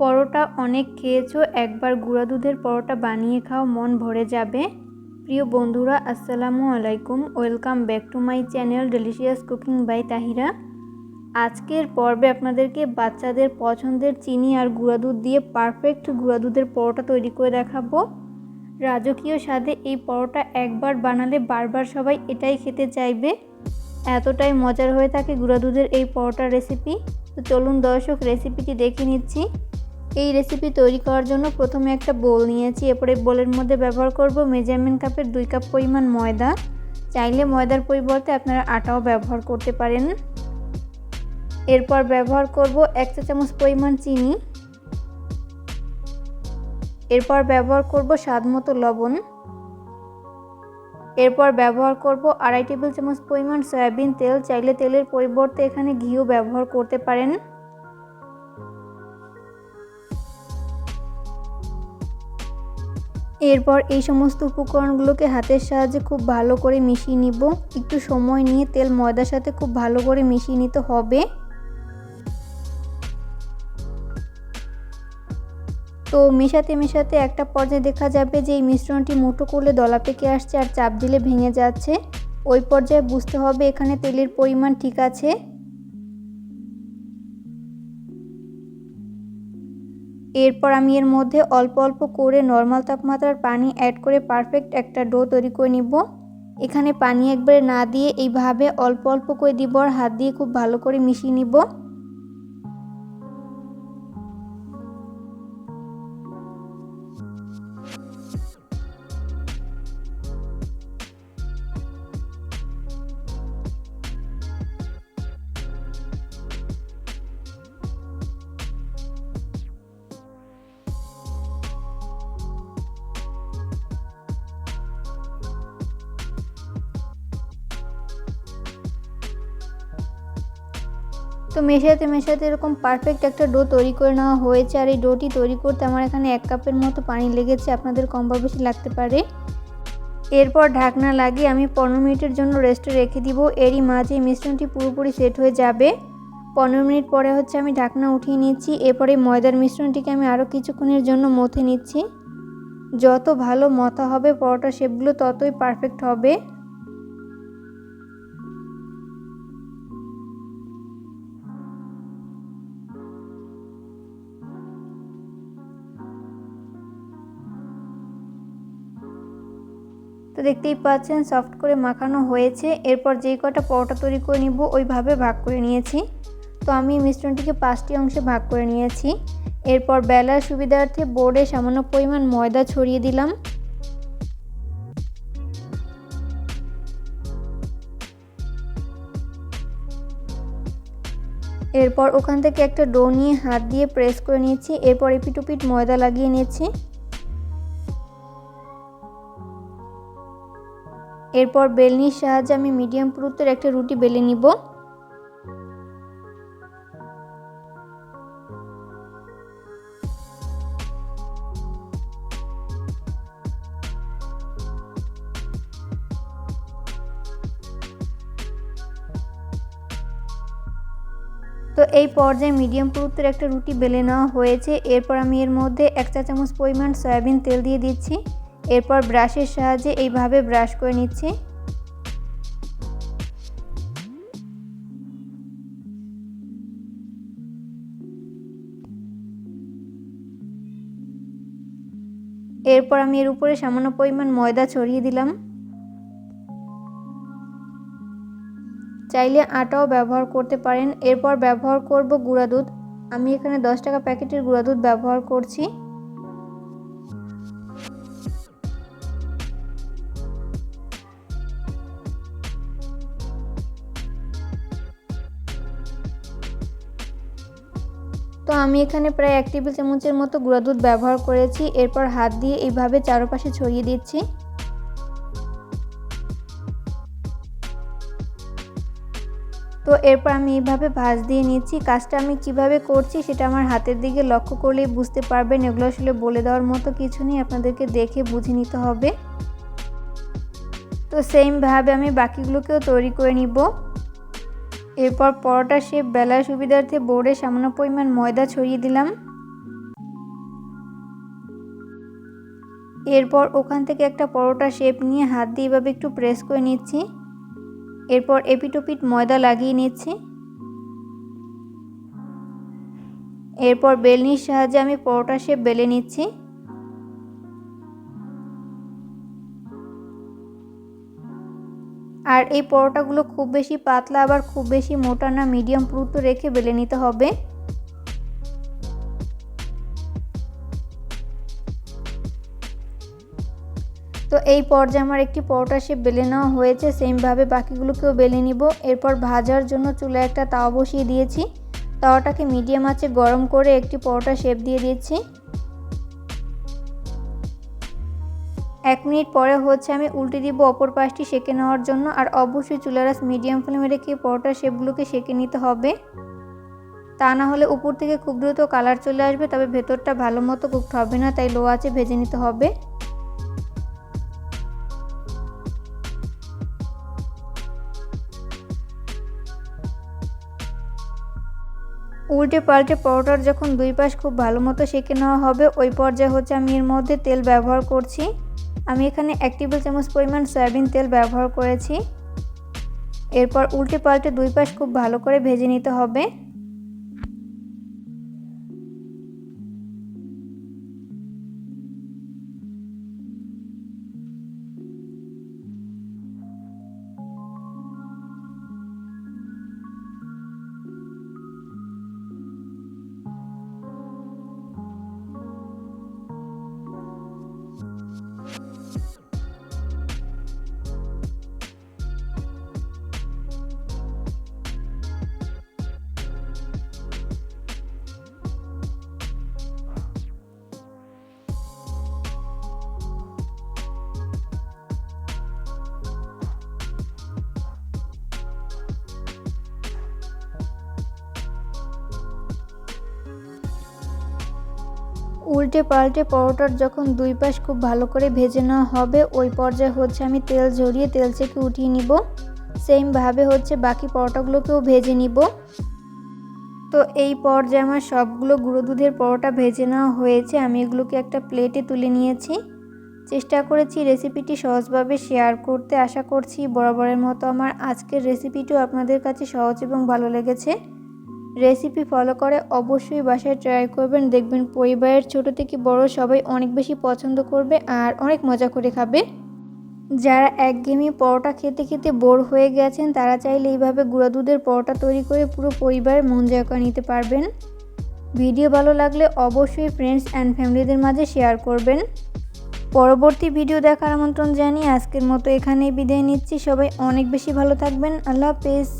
পরোটা অনেক খেয়েছো, একবার গুঁড়া দুধের পরোটা বানিয়ে খাও, মন ভরে যাবে। প্রিয় বন্ধুরা, আসসালামু আলাইকুম। Welcome back to my channel delicious cooking by Tahira. আজকের পর্বে আপনাদেরকে বাচ্চাদের পছন্দের চিনি আর গুঁড়া দুধ দিয়ে পারফেক্ট গুঁড়া দুধের পরোটা তৈরি করে দেখাবো। রাজকীয় স্বাদে এই পরোটা একবার বানালে বারবার সবাই এটাই খেতে চাইবে। এতটাই মজার হয়ে থাকে গুঁড়া দুধের এই পরোটার রেসিপি। তো চলুন দর্শক, রেসিপিটি দেখে নিচ্ছি। এই রেসিপি তৈরি করার জন্য প্রথমে একটা বোল নিয়েছি। এরপরে বোলের মধ্যে ব্যবহার করব মেজারমেন্ট কাপের দুই কাপ পরিমাণ ময়দা। চাইলে ময়দার পরিবর্তে আপনারা আটাও ব্যবহার করতে পারেন। এরপর ব্যবহার করব এক চা চামচ পরিমাণ চিনি। এরপর ব্যবহার করব স্বাদ মতো লবণ। এরপর ব্যবহার করব আড়াই টেবিল চামচ পরিমাণ সয়াবিন তেল। চাইলে তেলের পরিবর্তে এখানে ঘিও ব্যবহার করতে পারেন। এরপর এই সমস্ত উপকরণগুলোকে হাতের সাহায্যে খুব ভালো করে মিশিয়ে নিব। একটু সময় নিয়ে তেল ময়দার সাথে খুব ভালো করে মিশিয়ে নিতে হবে। তো মেশাতে মেশাতে একটা পর্যায়ে দেখা যাবে যে এই মিশ্রণটি মুঠো করলে দলা পেকে আসছে আর চাপ দিলে ভেঙে যাচ্ছে। ওই পর্যায়ে বুঝতে হবে এখানে তেলের পরিমাণ ঠিক আছে। এরপর আমি এর মধ্যে অল্প অল্প করে নর্মাল তাপমাত্রার পানি অ্যাড করে পারফেক্ট একটা ডো তৈরি করে নিব। এখানে পানি একবারে না দিয়ে এইভাবে অল্প অল্প করে দিব আর হাত দিয়ে খুব ভালো করে মিশিয়ে নিব। তো মেশাতে মেশাতে এরকম পারফেক্ট একটা ডো তৈরি করে নেওয়া হয়েছে। আর এই ডোটি তৈরি করতে আমার এখানে এক কাপের মতো পানি লেগেছে, আপনাদের কম বা বেশি লাগতে পারে। এরপর ঢাকনা লাগিয়ে আমি পনেরো মিনিটের জন্য রেস্টে রেখে দিব। এরই মাঝে মিশ্রণটি পুরোপুরি সেট হয়ে যাবে। পনেরো মিনিট পরে হচ্ছে আমি ঢাকনা উঠিয়ে নিচ্ছি। এরপরে ময়দার মিশ্রণটিকে আমি আরও কিছুক্ষণের জন্য মথে নিচ্ছি। যত ভালো মথা হবে, পরোটা শেপগুলো ততই পারফেক্ট হবে। তো দেখতেই পাচ্ছেন সফট করে মাখানো হয়েছে। এরপর যেই কটা পরোটা তৈরি করে নিব, ওইভাবে ভাগ করে নিয়েছি। তো আমি মিশ্রণটিকে পাঁচটি অংশে ভাগ করে নিয়েছি। এরপর বেলার সুবিধার্থে বোর্ডে সামান্য পরিমাণ ময়দা ছড়িয়ে দিলাম। এরপর ওখান থেকে একটা ডো নিয়ে হাত দিয়ে প্রেস করে নিয়েছি। এরপর এপিটুপিট ময়দা লাগিয়ে নিয়েছি। এরপর বেলনির সাহায্যে আমি মিডিয়াম পুরুত্বের একটা রুটি বেলে নিব। তো এই পর্যায়ে মিডিয়াম পুরুত্বের একটা রুটি বেলে নেওয়া হয়েছে। এরপর আমি এর মধ্যে এক চা চামচ পরিমাণ সয়াবিন তেল দিয়ে দিচ্ছি। এরপর ব্রাশের সাহায্যে এইভাবে ব্রাশ করে নিচ্ছি। এরপর আমি এর উপরে সামান্য পরিমাণ ময়দা ছড়িয়ে দিলাম। চাইলে আটাও ব্যবহার করতে পারেন। এরপর ব্যবহার করব গুঁড়া দুধ। আমি এখানে দশ টাকা প্যাকেটের গুঁড়া দুধ ব্যবহার করছি। তো আমি এখানে প্রায় এক টেবিল চামচের মতো গুঁড়া দুধ ব্যবহার করেছি। এরপর হাত দিয়ে এইভাবে চারপাশে ছড়িয়ে দিচ্ছি। তো এরপর আমি এইভাবে ভাজ দিয়ে নিচ্ছি। কাজটা আমি কীভাবে করছি সেটা আমার হাতের দিকে লক্ষ্য করলেই বুঝতে পারবেন। এগুলো আসলে বলে দেওয়ার মতো কিছু নেই, আপনাদেরকে দেখে বুঝে নিতে হবে। তো সেমভাবে আমি বাকিগুলোকেও তৈরি করে নিব। এরপর পরোটা শেপ, বেলার সুবিধার্থে বোর্ডে সামান্য পরিমাণ ময়দা ছড়িয়ে দিলাম। এরপর ওখান থেকে একটা পরোটা শেপ নিয়ে হাত দিয়ে এভাবে একটু প্রেস করে নিচ্ছি। এরপর এপিটোপিট ময়দা লাগিয়ে নিচ্ছি। এরপর বেলনির সাহায্যে আমি পরোটা শেপ বেলে নিচ্ছি। আর এই পরোটাগুলো খুব বেশি পাতলা, আবার খুব বেশি মোটা না মিডিয়াম পুরুত্ব রেখে বেলে নিতে হবে। তো এই পর্যায়ে আমার একটি পরোটা শেপ বেলে নেওয়া হয়েছে সেমভাবে বাকিগুলোকেও বেলে নিব। এরপর ভাজার জন্য চুলে একটা তাওয়া বসিয়ে দিয়েছি। তাওয়াটাকে মিডিয়াম আঁচে গরম করে একটি পরোটা শেপ দিয়ে দিচ্ছি এক মিনিট পরে হচ্ছে আমি উল্টে দিব অপর পাশটি সেঁকে নেওয়ার জন্য, আর অবশ্যই চুলারাস মিডিয়াম ফ্লেমে রেখে পরোটা শেপগুলোকে সেঁকে নিতে হবে। তা না হলে উপর থেকে খুব দ্রুত কালার চলে আসবে, তবে ভেতরটা ভালো মতো কুকড হবে না, তাই লো আছে ভেজে নিতে হবে। উল্টে পাল্টে পরোটার যখন দুই পাশ খুব ভালো মতো সেঁকে নেওয়া হবে, ওই পর্যায়ে হচ্ছে আমি এর মধ্যে তেল ব্যবহার করছি। আমি এখানে এক টেবিল চামচ পরিমাণ সয়াবিন তেল ব্যবহার করেছি। এরপর উল্টে পাল্টে দুই পাশ খুব ভালো করে ভেজে নিতে হবে। উল্টে পাল্টে পরোটার যখন দুই পাশ খুব ভালো করে ভেজে নেওয়া হবে, ওই পর্যায়ে হচ্ছে আমি তেল ঝরিয়ে তেল থেকে উঠিয়ে নিব। সেমভাবে হচ্ছে বাকি পরোটাগুলোকেও ভেজে নিব। তো এই পর্যায়ে আমার সবগুলো গুঁড়ো দুধের পরোটা ভেজে নেওয়া হয়েছে, আমি এগুলোকে একটা প্লেটে তুলে নিয়েছি। চেষ্টা করেছি রেসিপিটি সহজভাবে শেয়ার করতে, আশা করছি বরাবরের মতো আমার আজকের রেসিপিটিও আপনাদের কাছে সহজ এবং ভালো লেগেছে। রেসিপি ফলো করে অবশ্যই বাসায় ট্রাই করবেন। দেখবেন পরিবারের ছোট থেকে বড় সবাই অনেক বেশি পছন্দ করবে আর অনেক মজা করে খাবে। যারা একঘেয়েমি পরোটা খেতে খেতে বোর হয়ে গেছেন, তারা চাইলে এইভাবে গুঁড়া দুধের পরোটা তৈরি করে পুরো পরিবারের মন জয় করে নিতে পারবেন। ভিডিও ভালো লাগলে অবশ্যই ফ্রেন্ডস অ্যান্ড ফ্যামিলিদের মাঝে শেয়ার করবেন। পরবর্তী ভিডিও দেখার আমন্ত্রণ জানিয়ে আজকের মতো এখানেই বিদায় নিচ্ছি। সবাই অনেক বেশি ভালো থাকবেন। আল্লাহ হাফেজ।